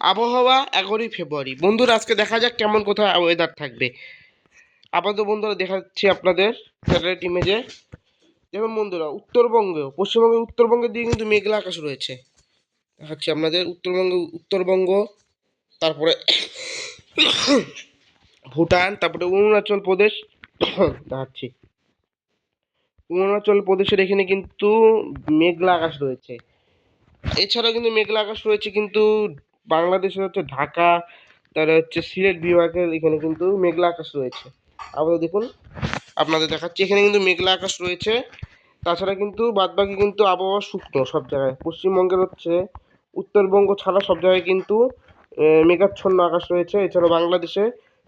আবহাওয়া এগারোই ফেব্রুয়ারি। বন্ধুরা, আজকে দেখা যাক কেমন কোথায় ওয়েদার থাকবে। আপাতত বন্ধুরা, দেখাচ্ছি আপনাদের স্যাটেলাইট ইমেজে দেখুন বন্ধুরা, উত্তরবঙ্গ, পশ্চিমবঙ্গের উত্তরবঙ্গের দিকে কিন্তু মেঘলা আকাশ রয়েছে। দেখাচ্ছি আপনাদের উত্তরবঙ্গ উত্তরবঙ্গ, তারপরে ভুটান, তারপরে অরুণাচল প্রদেশ। দেখাচ্ছি। অরুণাচল প্রদেশের এখানে কিন্তু মেঘলা আকাশ রয়েছে। এছাড়াও কিন্তু মেঘলা আকাশ রয়েছে কিন্তু বাংলাদেশের হচ্ছে ঢাকা, তারপরে হচ্ছে সিলেট, বিভাগের এখানে কিন্তু মেঘলা আকাশ রয়েছে। আবার দেখুন, আপনাদের দেখাচ্ছি, এখানে কিন্তু মেঘলা আকাশ রয়েছে। তাছাড়া কিন্তু বাদবাকি কিন্তু আবহাওয়া শুকনো সব জায়গায়। পশ্চিমবঙ্গের হচ্ছে উত্তরবঙ্গ ছাড়া সব জায়গায় কিন্তু মেঘাচ্ছন্ন আকাশ রয়েছে। এছাড়া বাংলাদেশে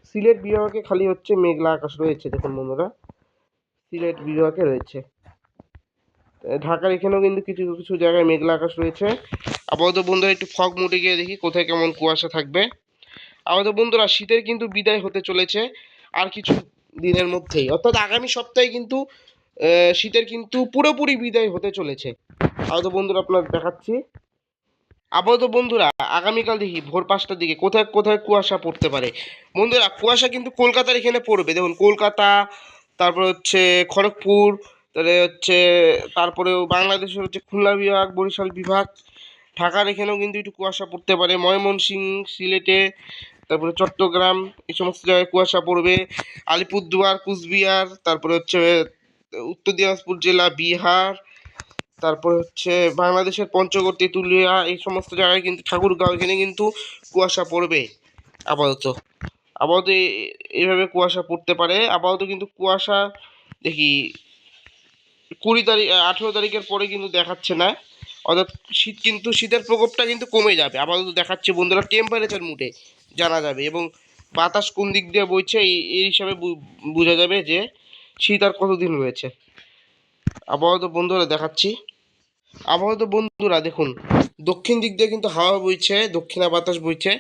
সিলেট বিভাগে খালি হচ্ছে মেঘলা আকাশ রয়েছে। দেখুন বন্ধুরা, সিলেট বিভাগে রয়েছে। ঢাকার এখানেও কিন্তু কিছু কিছু জায়গায় মেঘলা আকাশ রয়েছে। আপাতত বন্ধুরা একটু ফগ মুটে গিয়ে দেখি কোথায় কেমন কুয়াশা থাকবে। আপাতত বন্ধুরা শীতের কিন্তু বিদায় হতে চলেছে আর কিছু দিনের মধ্যেই। অর্থাৎ আগামী সপ্তাহে কিন্তু শীতের কিন্তু পুরোপুরি বিদায় হতে চলেছে। আপাতত বন্ধুরা আপনার দেখাচ্ছি। আপাতত বন্ধুরা, আগামীকাল দেখি ভোর পাঁচটার দিকে কোথায় কোথায় কুয়াশা পড়তে পারে। বন্ধুরা, কুয়াশা কিন্তু কলকাতার এখানে পড়বে। দেখুন, কলকাতা, তারপর হচ্ছে খড়গপুর তাহলে হচ্ছে, তারপরেও বাংলাদেশের হচ্ছে খুলনা বিভাগ, বরিশাল বিভাগ ঢাকার এখানেও কিন্তু একটু কুয়াশা পড়তে পারে। ময়মনসিংহ সিলেটে, তারপরে চট্টগ্রাম, এই সমস্ত জায়গায় কুয়াশা পড়বে। আলিপুরদুয়ার, কুচবিহার, তারপরে হচ্ছে, উত্তর দিনাজপুর জেলা, বিহার, তারপর হচ্ছে বাংলাদেশের পঞ্চগড়, তেঁতুলিয়া, এই সমস্ত জায়গায় কিন্তু ঠাকুরগাঁও, এখানে কিন্তু কুয়াশা পড়বে আপাতত। আপাতত এইভাবে কুয়াশা পড়তে পারে। আপাতত কিন্তু কুয়াশা, দেখি, কুড়ি তারিখ, আঠেরো তারিখের পরে কিন্তু দেখাচ্ছে না। অর্থাৎ শীত কিন্তু, শীতের প্রকোপটা কিন্তু কমে যাবে। আপাতত দেখাচ্ছে বন্ধুরা টেম্পারেচার মুটে জানা যাবে এবং বাতাস কোন দিক দিয়ে বইছে এই এই হিসাবে বোঝা যাবে যে শীত আর কতদিন রয়েছে। আপাতত বন্ধুরা দেখাচ্ছি। আপাতত বন্ধুরা দেখুন, দক্ষিণ দিক দিয়ে কিন্তু হাওয়া বইছে, দক্ষিণা বাতাস বইছে।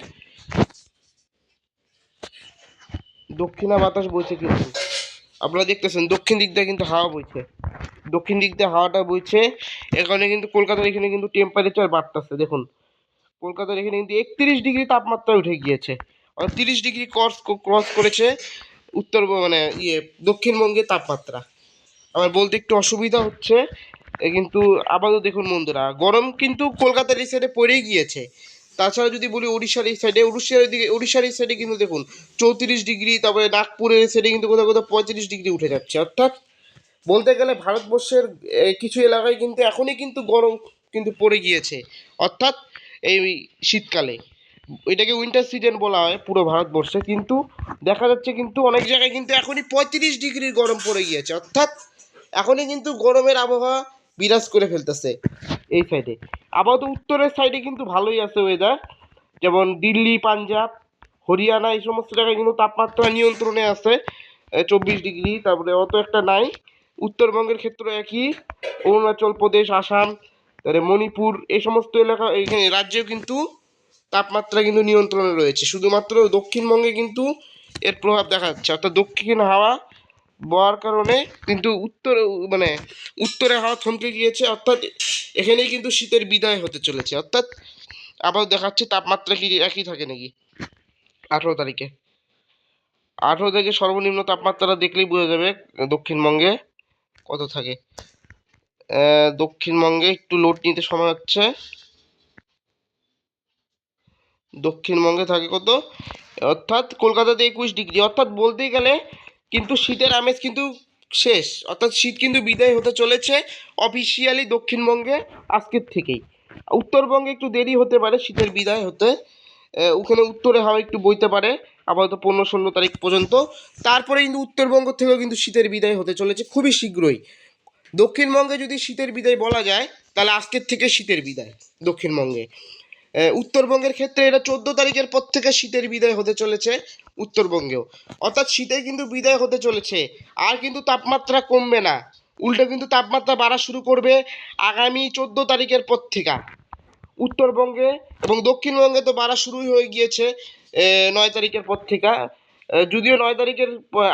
দক্ষিণা বাতাস বইছে কিন্তু। আপনারা দেখতেছেন দক্ষিণ দিক দিয়ে কিন্তু হাওয়া বইছে। দক্ষিণ দিক দিয়ে হাওয়াটা বইছে কারণে কিন্তু কলকাতার এখানে কিন্তু টেম্পারেচার বাড়তেছে, দেখুন। কলকাতার এখানে কিন্তু একত্রিশ ডিগ্রি তাপমাত্রা উঠে গিয়েছে। তিরিশ ডিগ্রি ক্রস ক্রস করেছে উত্তর মানে ইয়ে দক্ষিণবঙ্গের তাপমাত্রা। আমার বলতে একটু অসুবিধা হচ্ছে কিন্তু আপাতত দেখুন বন্ধুরা, গরম কিন্তু কলকাতার এই সাইডে পড়েই গিয়েছে। তাছাড়া যদি বলি উড়িষ্যার এই সাইডে উড়িষ্যার দিকে উড়িষ্যার এই সাইডে কিন্তু দেখুন, চৌত্রিশ ডিগ্রি, তারপরে নাগপুরের সাইডে কিন্তু কোথাও কোথাও পঁয়ত্রিশ ডিগ্রি উঠে যাচ্ছে। অর্থাৎ বলতে গেলে ভারতবর্ষের কিছু এলাকায় কিন্তু এখনই কিন্তু গরম কিন্তু পড়ে গিয়েছে। অর্থাৎ এই শীতকালে। এটাকে উইন্টার সিজন বলা হয় পুরো ভারতবর্ষে। কিন্তু দেখা যাচ্ছে কিন্তু অনেক জায়গায় কিন্তু এখনই পঁয়ত্রিশ ডিগ্রির গরম পড়ে গিয়েছে। অর্থাৎ এখনই কিন্তু গরমের আবহাওয়া বিরাজ করে ফেলতেছে এই সাইডে আপাতত উত্তরের সাইডে কিন্তু ভালোই আছে ওয়েদার যেমন দিল্লি, পাঞ্জাব, হরিয়ানা এই সমস্ত জায়গায় কিন্তু তাপমাত্রা নিয়ন্ত্রণে আছে। চব্বিশ ডিগ্রি, তারপরে অত একটা নাই। উত্তরবঙ্গের ক্ষেত্রে একই, অরুণাচল প্রদেশ, আসাম, তারপরে মণিপুর, এই সমস্ত এলাকা, এইখানে রাজ্যেও কিন্তু তাপমাত্রা কিন্তু নিয়ন্ত্রণে রয়েছে। শুধুমাত্র দক্ষিণবঙ্গে কিন্তু এর প্রভাব দেখা যাচ্ছে। অর্থাৎ দক্ষিণ হাওয়া বওয়ার কারণে কিন্তু উত্তর মানে উত্তরে হাওয়া থমকে গিয়েছে, অর্থাৎ এখানেই কিন্তু শীতের বিদায় হতে চলেছে। অর্থাৎ আবার দেখাচ্ছে তাপমাত্রা কি, একই থাকে নাকি? আঠেরো তারিখে। আঠেরো তারিখে সর্বনিম্ন তাপমাত্রা দেখলেই বোঝা যাবে দক্ষিণবঙ্গে। কত থাকে? দক্ষিণবঙ্গে একটু লোড নিতে সময় হচ্ছে। দক্ষিণবঙ্গে থাকে কত? অর্থাৎ কলকাতাতে একুশ ডিগ্রি। অর্থাৎ বলতে গেলে কিন্তু শীতের আমেজ কিন্তু শেষ। অর্থাৎ শীত কিন্তু বিদায় হতে চলেছে অফিসিয়ালি দক্ষিণবঙ্গে আজকের থেকেই। উত্তরবঙ্গে একটু দেরি হতে পারে শীতের বিদায় হতে। ওখানে উত্তরে হাওয়া একটু বইতে পারে। আপাতত পনেরো ষোলো তারিখ পর্যন্ত। তারপরে কিন্তু উত্তরবঙ্গ থেকেও কিন্তু শীতের বিদায় হতে চলেছে খুবই শীঘ্রই। দক্ষিণবঙ্গে যদি শীতের বিদায় বলা যায়, তাহলে আজকের থেকে শীতের বিদায় দক্ষিণবঙ্গে। উত্তরবঙ্গের ক্ষেত্রে এটা চোদ্দ তারিখের পর থেকে শীতের বিদায় হতে চলেছে উত্তরবঙ্গেও। অর্থাৎ শীতে কিন্তু বিদায় হতে চলেছে, আর কিন্তু তাপমাত্রা কমবে না। উল্টো কিন্তু তাপমাত্রা বাড়া শুরু করবে আগামী চোদ্দ তারিখের পর থেকে। উত্তরবঙ্গে এবং দক্ষিণবঙ্গে তো বাড়া শুরুই হয়ে গিয়েছে। নয় তারিখের পর থেকে যদিও নয় তারিখের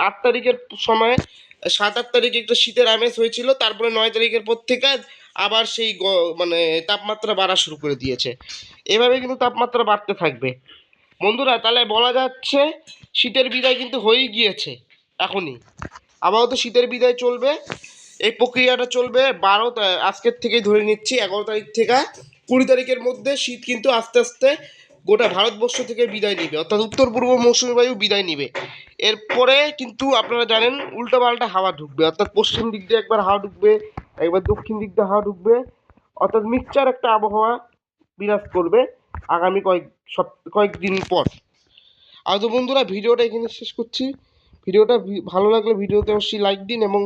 আট তারিখের সময় সাত আট তারিখে একটু শীতের আমেজ হয়েছিল, তারপরে নয় তারিখের পর থেকে আবার সেই মানে তাপমাত্রা বাড়া শুরু করে দিয়েছে। এভাবে কিন্তু তাপমাত্রা বাড়তে থাকবে। বন্ধুরা, তাহলে বলা যাচ্ছে শীতের বিদায় কিন্তু হয়েই গিয়েছে, এখনই। আপাতত শীতের বিদায় চলবে, এই প্রক্রিয়াটা চলবে বারো আজকের থেকেই ধরে নিচ্ছি, এগারো তারিখ থেকে কুড়ি তারিখের মধ্যে শীত কিন্তু আস্তে আস্তে গোটা ভারতবর্ষ থেকে বিদায় নিবে, অর্থাৎ উত্তর পূর্ব মৌসুমী বায়ু বিদায় নিবে। এরপরে কিন্তু আপনারা জানেন, উল্টো পাল্টা হাওয়া ঢুকবে, অর্থাৎ পশ্চিম দিক দিয়ে একবার হাওয়া ঢুকবে, একবার দক্ষিণ দিক দিয়ে হাওয়া ঢুকবে, অর্থাৎ মিক্সচার একটা আবহাওয়া বিরাজ করবে আগামী কয়েক সপ, কয়েকদিন পর। তো বন্ধুরা, ভিডিওটা এখানে শেষ করছি। ভিডিওটা ভালো লাগলে ভিডিওতে অবশ্যই লাইক দিন এবং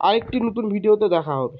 আরেকটি নতুন ভিডিওতে দেখা হবে।